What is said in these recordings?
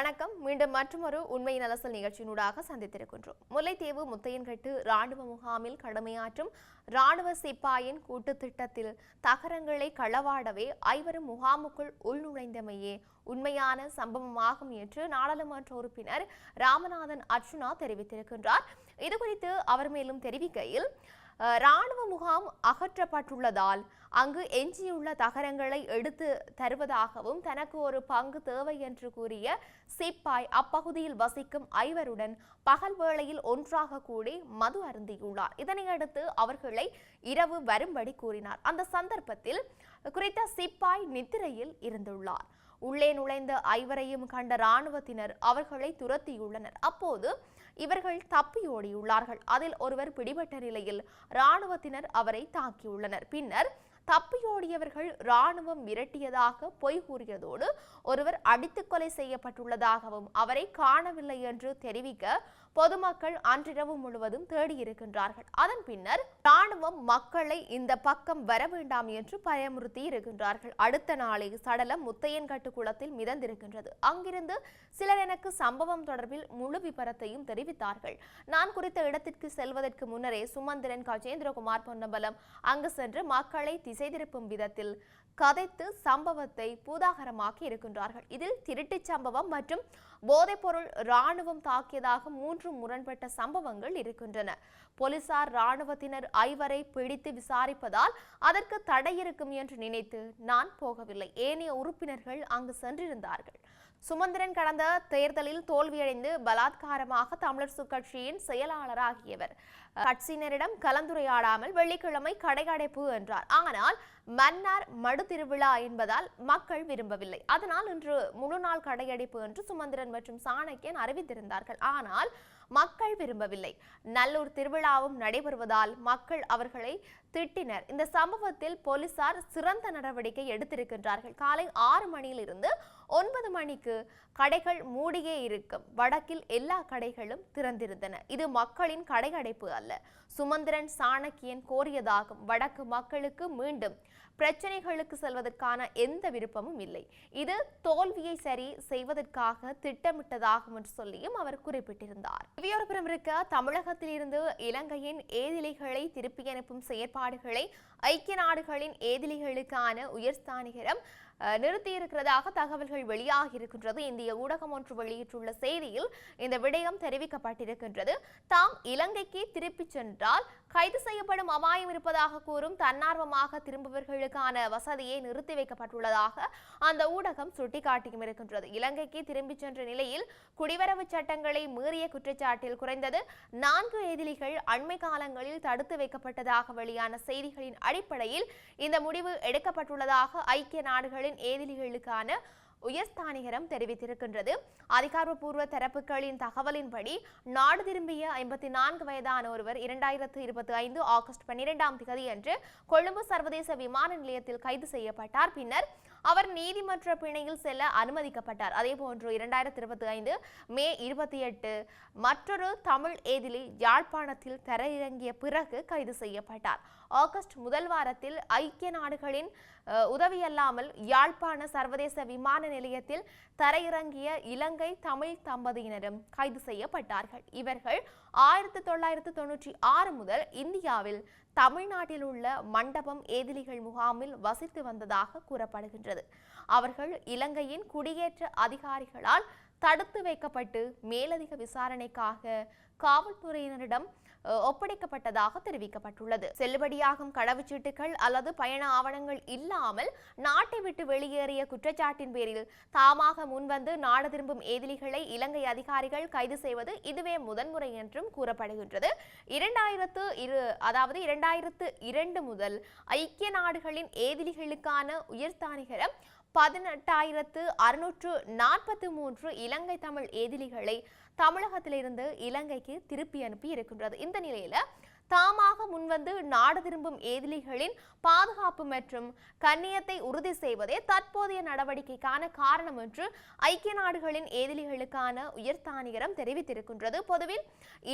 வணக்கம். மீண்டும் மற்றொரு உண்மை நலசல் நிகழ்ச்சியினூடாக சந்தித்திருக்கின்றோம். முல்லைத்தீவு முத்தையன்கட்டு ராணுவ முகாமில் கடமையாற்றும் ராணுவ சிப்பாயின் கூட்டு திட்டத்தில் தகரங்களை களவாடவே ஐவரும் முகாமுக்குள் உள்நுழைந்தமையே உண்மையான சம்பவமாகும் என்று நாடாளுமன்ற உறுப்பினர் ராமநாதன் அர்ச்சுனா தெரிவித்திருக்கின்றார். இதுகுறித்து அவர் மேலும் தெரிவிக்கையில் ராணுவ முகாம் அகற்றப்பட்டுள்ளதால் அங்கு எஞ்சியுள்ள தகரங்களை எடுத்து தருவதாகவும் தனக்கு ஒரு பங்கு தேவை என்று கூறிய சிப்பாய் அப்பகுதியில் வசிக்கும் ஐவருடன் பகல் வேளையில் ஒன்றாக கூடி மது அருந்தியுள்ளார். இதனையடுத்து அவர்களை இரவு வரும்படி கூறினார். அந்த சந்தர்ப்பத்தில் குறித்த சிப்பாய் நித்திரையில் இருந்துள்ளார். உள்ளே நுழைந்த ஐவரையும் கண்ட இராணுவத்தினர் அவர்களை துரத்தியுள்ளனர். அப்போது இவர்கள் தப்பியோடியுள்ளார்கள் அதில் ஒருவர் பிடிபட்ட நிலையில் இராணுவத்தினர் அவரை தாக்கியுள்ளனர். பின்னர் தப்பியோடியவர்கள் ராணுவம் மிரட்டியதாக பொய் கூறியதோடு ஒருவர் அடித்து கொலை செய்யப்பட்டுள்ளதாகவும் அவரை காணவில்லை என்று தெரிவிக்க பொதுமக்கள் அன்றிரவு முழுவதும் தேடியிருக்கின்றார்கள். அதன் பின்னர் ராணுவம் மக்களை இந்த பக்கம் வர வேண்டாம் என்று பயமுறுத்தி இருக்கின்றார்கள். அடுத்த நாளே சடலம் முத்தையன்கட்டு குளத்தில் மிதந்திருக்கின்றது. அங்கிருந்து சிலர் எனக்கு சம்பவம் தொடர்பில் முழு விபரத்தையும் தெரிவித்தார்கள். நான் குறித்த இடத்திற்கு செல்வதற்கு முன்னரே சுமந்திரன் கஜேந்திரகுமார் பொன்னம்பலம் அங்கு சென்று மக்களை திசை திருப்பும் விதத்தில் கதைத்து சம்பவத்தை பூதாகரமாக்கி இருக்கின்றார்கள். இதில் திருட்டுச் சம்பவம் மற்றும் போதைப்பொருள் ராணுவம் தாக்கியதாக மூன்று முரண்பட்ட சம்பவங்கள் இருக்கின்றன. போலீசார் ராணுவத்தினர் ஐவரை பிடித்து விசாரிப்பதால் அதற்கு தடை இருக்கும் என்று நினைத்து நான் போகவில்லை. ஏனைய உறுப்பினர்கள் அங்கு சென்றிருந்தார்கள். சுமந்திரன் கடந்த தேர்தலில் தோல்வியடைந்து பலாத்காரமாக தமிழரசு கட்சியின் செயலாளராகியவர். கட்சியினரிடம் கலந்துரையாடாமல் வெள்ளிக்கிழமை கடையடைப்பு என்றார். ஆனால் மன்னார் மடு திருவிழா என்பதால் மக்கள் விரும்பவில்லை. அதனால் இன்று முழு நாள் கடையடைப்பு என்று சுமந்திரன் மற்றும் சாணக்கியன் அறிவித்திருந்தார்கள். ஆனால் மக்கள் விரும்பவில்லை. நல்லூர் திருவிழாவும் நடைபெறுவதால் மக்கள் அவர்களை திட்டினர். இந்த சம்பவத்தில் போலீசார் சிறந்த நடவடிக்கை எடுத்திருக்கின்றார்கள். காலை ஆறு மணியிலிருந்து ஒன்பது மணிக்கு கடைகள் மூடியே இருக்கும். வடக்கில் எல்லா கடைகளும் திறந்திருந்தன. இது மக்களின் கடையடைப்பு அல்ல. சுமந்திரன் சாணக்கியன் கோரியதாகும். வடக்கு மக்களுக்கு மீண்டும் பிரச்சனைகளுக்கு செல்வதற்கான எந்த விருப்பமும் இல்லை. இது தோல்வியை சரி செய்வதற்காக திட்டமிட்டதாகும் என்று சொல்லியும் அவர் குறிப்பிட்டிருந்தார். இவையொருபுறம் இருக்க தமிழகத்திலிருந்து இலங்கையின் ஏதிலிகளை திருப்பி அனுப்பும் செயற்பாடுகளை ஐக்கிய நாடுகளின் ஏதிலிகளுக்கான உயர்ஸ்தானிகரம் நிறுத்தியிருக்கிறதாக தகவல்கள் வெளியாகி இருக்கின்றது இந்திய ஊடகம் ஒன்று வெளியிட்டுள்ள செய்தியில் இந்த விடயம் தெரிவிக்கப்பட்டிருக்கின்றது. தாம் இலங்கைக்கு திருப்பிச் சென்றால் கைது செய்யப்படும் அபாயம் இருப்பதாக கூறும் தன்னார்வமாக திரும்புவர்களுக்கான வசதியை நிறுத்தி வைக்கப்பட்டுள்ளதாக அந்த ஊடகம் சுட்டிக்காட்டியும் இருக்கின்றது. இலங்கைக்கு திரும்பிச் சென்ற நிலையில் குடிவரவு சட்டங்களை மீறிய குற்றச்சாட்டில் குறைந்தது நான்கு எதிரிகள் அண்மை காலங்களில் தடுத்து வைக்கப்பட்டதாக வெளியான செய்திகளின் அடிப்படையில் இந்த முடிவு எடுக்கப்பட்டுள்ளதாக ஐக்கிய நாடுகளில் நாடுகளின் ஏதிலிகளுக்கான உயர்ஸ்தானிகரம் தெரிவித்திருக்கின்றது. அதிகாரப்பூர்வ தரப்புகளின் தகவலின்படி நாடு திரும்பிய ஐம்பத்தி நான்கு வயதான ஒருவர் இரண்டாயிரத்து இருபத்தி ஐந்து ஆகஸ்ட் பன்னிரெண்டாம் தேதி அன்று கொழும்பு சர்வதேச விமான நிலையத்தில் கைது செய்யப்பட்டார். பின்னர் அவர் நீதிமன்ற பிணையில் செல்ல அனுமதிக்கப்பட்டார். அதேபோன்று இரண்டாயிரத்தி இருபத்தி ஐந்து மே இருபத்தி எட்டு மற்றொரு தமிழ் ஏதிலி யாழ்ப்பாணத்தில் தரையிறங்கிய பிறகு கைது செய்யப்பட்டார். ஆகஸ்ட் முதல் வாரத்தில் ஐக்கிய நாடுகளின் உதவியல்லாமல் யாழ்ப்பாண சர்வதேச விமான நிலையத்தில் தரையிறங்கிய இலங்கை தமிழ் தம்பதியினரும் கைது செய்யப்பட்டார்கள். இவர்கள் ஆயிரத்தி தொள்ளாயிரத்து தொண்ணூற்றி ஆறு முதல் இந்தியாவில் தமிழ்நாட்டில் உள்ள மண்டபம் ஏதிலிகள் முகாமில் வசித்து வந்ததாக கூறப்படுகின்றது. அவர்கள் இலங்கையின் குடியேற்ற அதிகாரிகளால் தடுத்து வைக்கப்பட்டு மேலதிக விசாரணைக்காக காவல்துறையினரிடம் ஒப்படைக்கப்பட்டதாக தெரிவிக்கப்பட்டுள்ளது. செல்லுபடியாகும் கடவுச்சீட்டுகள் அல்லது பயண ஆவணங்கள் இல்லாமல் நாட்டை விட்டு வெளியேறிய குற்றச்சாட்டின் பேரில் தாமாக முன்வந்து நாடு திரும்பும் ஏதிலிகளை இலங்கை அதிகாரிகள் கைது செய்வது இதுவே முதன்முறை என்றும் கூறப்படுகின்றது. இரண்டாயிரத்து இரு அதாவது இரண்டாயிரத்து இரண்டு முதல் ஐக்கிய நாடுகளின் ஏதிலிகளுக்கான உயர்ஸ்தானிகரம் பதினெட்டாயிரத்து அறுநூற்று நாற்பத்தி மூன்று இலங்கை தமிழ் ஏதிலிகளை தமிழகத்திலிருந்து இலங்கைக்கு திருப்பி அனுப்பி இருக்கின்றது. இந்த நிலையில தாமாக முன்வந்து நாடு திரும்பும் ஏதிலிகளின் பாதுகாப்பு மற்றும் கண்ணியத்தை உறுதி செய்வதே தற்போதைய நடவடிக்கைக்கான காரணம் என்று ஐக்கிய நாடுகளின் ஏதிலிகளுக்கான உயர்தானிகரம் தெரிவித்திருக்கின்றது. பொதுவில்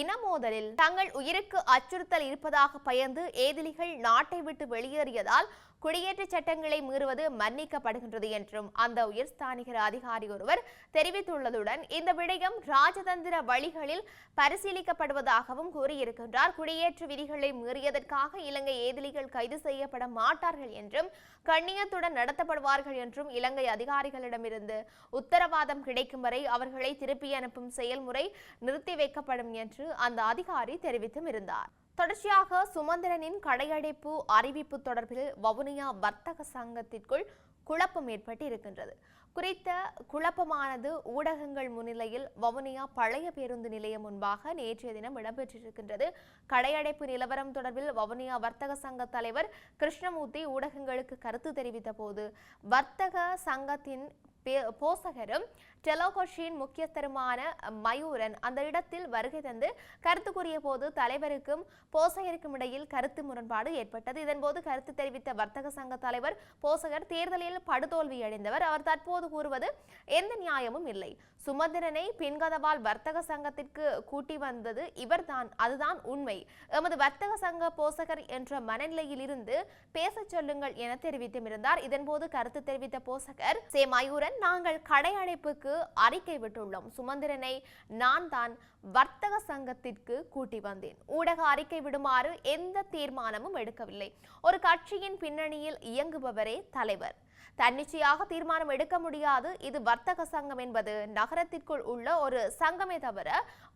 இன மோதலில் தங்கள் உயிருக்கு அச்சுறுத்தல் இருப்பதாக பயந்து ஏதிலிகள் நாட்டை விட்டு வெளியேறியதால் குடியேற்ற சட்டங்களை மீறுவது மன்னிக்கப்படுகின்றது என்றும் அந்த உயர்ஸ்தானிகர் அதிகாரி ஒருவர் தெரிவித்துள்ளதுடன் இந்த விடயம் ராஜதந்திர வழிகளில் பரிசீலிக்கப்படுவதாகவும் கூறியிருக்கின்றார். குடியேற்ற விதிகளை மீறியதற்காக இலங்கை ஏதிலிகள் கைது செய்யப்பட மாட்டார்கள் என்றும் கண்ணியத்துடன் நடத்தப்படுவார்கள் என்றும் இலங்கை அதிகாரிகளிடமிருந்து உத்தரவாதம் கிடைக்கும் வரை அவர்களை திருப்பி அனுப்பும் செயல்முறை நிறுத்தி வைக்கப்படும் என்று அந்த அதிகாரி தெரிவித்தும் இருந்தார். தொடர்ச்சியாக சுமந்திரனின் கடையடைப்பு அறிவிப்பு தொடர்பில் வவுனியா வர்த்தக சங்கத்திற்குள் குழப்பம் ஏற்பட்டு இருக்கின்றது. குறித்த குழப்பமானது ஊடகங்கள் முன்னிலையில் வவுனியா பழைய பேருந்து நிலையம் முன்பாக நேற்றைய தினம் இடம்பெற்றிருக்கின்றது. கடையடைப்பு நிலவரம் தொடர்பில் வவுனியா வர்த்தக சங்க தலைவர் கிருஷ்ணமூர்த்தி ஊடகங்களுக்கு கருத்து தெரிவித்த போது வர்த்தக சங்கத்தின் பே- போசகரும் டெலோகோஷியின் முக்கியஸ்தருமான மயூரன் அந்த இடத்தில் வருகை தந்து கருத்து கூறிய போது தலைவருக்கும் போசகருக்கும் இடையில் கருத்து முரண்பாடு ஏற்பட்டது. இதன்போது கருத்து தெரிவித்த வர்த்தக சங்க தலைவர் போசகர் தேர்தலில் படுதோல்வி அடைந்தவர் அவர் தற்போது கூறுவது எந்த நியாயமும் இல்லை. சுமந்திரனை பின்கதவால் வர்த்தக சங்கத்திற்கு கூட்டி வந்தது இவர்தான். அதுதான் உண்மை. எமது வர்த்தக சங்க போசகர் என்ற மனநிலையில் இருந்து பேசச் சொல்லுங்கள் என தெரிவித்தும் இருந்தார். இதன்போது கருத்து தெரிவித்த போசகர் சே மயூரன் நாங்கள் கடை அடைப்புக்கு அறிக்கை விட்டுள்ளோம். சுமந்திரனை நான் தான் வர்த்தக சங்கத்திற்கு கூட்டி வந்தேன். ஊடக அறிக்கை விடுமாறு எந்த தீர்மானமும் எடுக்கவில்லை. ஒரு கட்சியின் பின்னணியில் இயங்குபவரே தலைவர். தன்னிச்சையாக தீர்மானம் எடுக்க முடியாது. இது வர்த்தக சங்கம் என்பது நகரத்திற்குள் உள்ள ஒரு சங்கமே தவிர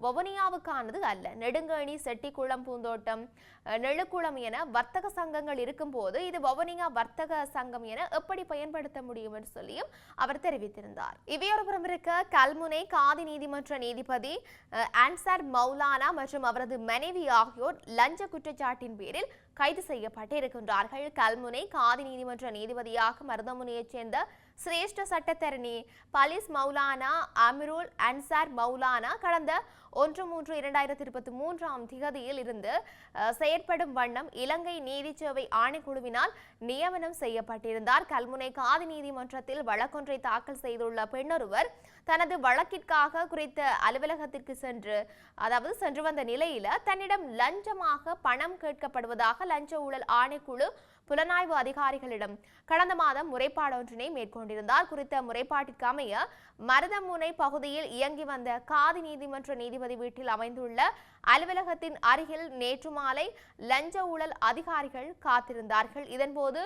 வவுனியாவுக்கானது அல்ல. நெடுங்கணி செட்டிக்குளம் பூந்தோட்டம் நெழுக்குளம் என வர்த்தக சங்கங்கள் இருக்கும்போது இது வவுனியா வர்த்தக சங்கம் என எப்படி பயன்படுத்த முடியும் என்று சொல்லியும் அவர் தெரிவித்திருந்தார். இவையொருபுறம் இருக்க கல்முனை காதி நீதிமன்ற நீதிபதி அஹ், மௌலானா மற்றும் அவரது மனைவி ஆகியோர் லஞ்ச குற்றச்சாட்டின் பேரில் கைது செய்யப்பட்டிருக்கின்றார்கள். கல்முனை காதி நீதிமன்ற நீதிபதியாக மருதமுனையைச் சேர்ந்த சிரேஷ்ட சட்டத்தரணி பலிஸ் மௌலானா அமிருல் அன்சார் மௌலானா கடந்த ஒன்று மூன்று இரண்டாயிரத்தி இருபத்தி மூன்றாம் திகதியில் இருந்து செயற்படும் வண்ணம் இலங்கை நீதிச்சேவை ஆணைக்குழுவினால் நியமனம் செய்யப்பட்டிருந்தார். கல்முனை காதி நீதிமன்றத்தில் வழக்கொன்றை தாக்கல் செய்துள்ள பெண்ணொருவர் தனது வழக்கிற்காக குறித்த அலுவலகத்திற்கு சென்று அதாவது சென்று வந்த நிலையில தன்னிடம் லஞ்சமாக பணம் கேட்கப்படுவதாக லஞ்ச ஊழல் ஆணைக்குழு புலனாய்வு அதிகாரிகளிடம் கடந்த மாதம் முறைப்பாடொன்றினை மேற்கொண்டிருந்தார். குறித்த முறைப்பாட்டிற்கு அமைய மருதமுனை பகுதியில் இயங்கி வந்த காதி நீதிமன்ற நீதிபதி வீட்டில் அமைந்துள்ள அலுவலகத்தின் அருகில் நேற்று மாலை லஞ்ச ஊழல் அதிகாரிகள் காத்திருந்தார்கள். இதன்போது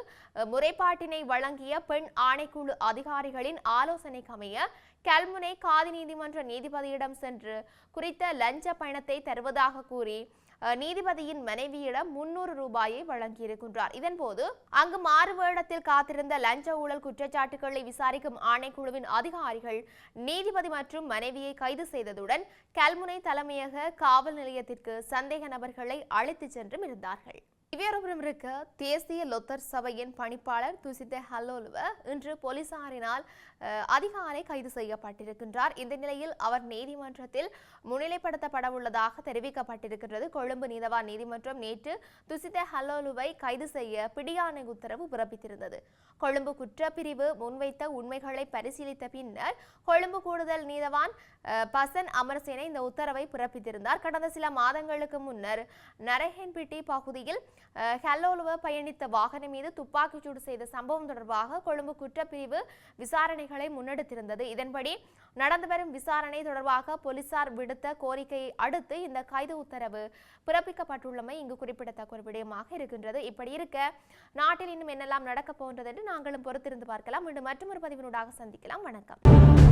முறைப்பாட்டினை வழங்கிய பெண் ஆணைக்குழு அதிகாரிகளின் ஆலோசனைக்கு அமைய கல்முனை காதி நீதிமன்ற நீதிபதியிடம் சென்று குறித்த லஞ்ச பயணத்தை தருவதாக கூறி நீதிபதியின் மனைவியிடம் முன்னூறு ரூபாயை வழங்கியிருக்கின்றார். இதன்போது அங்கு மாறுவேடத்தில் காத்திருந்த லஞ்ச ஊழல் குற்றச்சாட்டுகளை விசாரிக்கும் ஆணைக்குழுவின் அதிகாரிகள் நீதிபதி மற்றும் மனைவியை கைது செய்ததுடன் கல்முனை தலைமையக காவல் நிலையத்திற்கு சந்தேக நபர்களை அழைத்துச் சென்றும் இருந்தார்கள். இவ்வியரபுரம் இருக்க தேசிய லொத்தர் சபையின் பணிப்பாளர் துசித்த ஹல்லோலுவ இன்று போலீசாரினால் அதிகாலை கைது செய்யப்பட்டிருக்கின்றார். இந்த நிலையில் அவர் நீதிமன்றத்தில் முன்னிலைப்படுத்தப்பட உள்ளதாக தெரிவிக்கப்பட்டிருக்கின்றது. கொழும்பு நீதவான் நீதிமன்றம் நேற்று துசித்த ஹல்லோலுவை கைது செய்ய பிடியாணை உத்தரவு பிறப்பித்திருந்தது. கொழும்பு குற்றப்பிரிவு முன்வைத்த உண்மைகளை பரிசீலித்த பின்னர் கொழும்பு கூடுதல் நீதவான் பசன் அமரசேனை இந்த உத்தரவை பிறப்பித்திருந்தார். கடந்த சில மாதங்களுக்கு முன்னர் நரஹென்பிட்டி பகுதியில் ஹெல்லோலுவ பயணித்த வாகனம் மீது துப்பாக்கிச்சூடு செய்த சம்பவம் தொடர்பாக கொழும்பு குற்றப்பிரிவு விசாரணைகளை முன்னெடுத்திருந்தது. இதன்படி நடந்து வரும் விசாரணை தொடர்பாக போலீசார் விடுத்த கோரிக்கையை அடுத்து இந்த கைது உத்தரவு பிறப்பிக்கப்பட்டுள்ளமை இங்கு குறிப்பிடத்தக்க ஒரு விடயமாக இருக்கின்றது. இப்படி இருக்க நாட்டில் இன்னும் என்னெல்லாம் நடக்கப் போன்றது என்று நாங்களும் பொறுத்திருந்து பார்க்கலாம். மீண்டும் மற்றொரு பதிவினூடாக சந்திக்கலாம். வணக்கம்.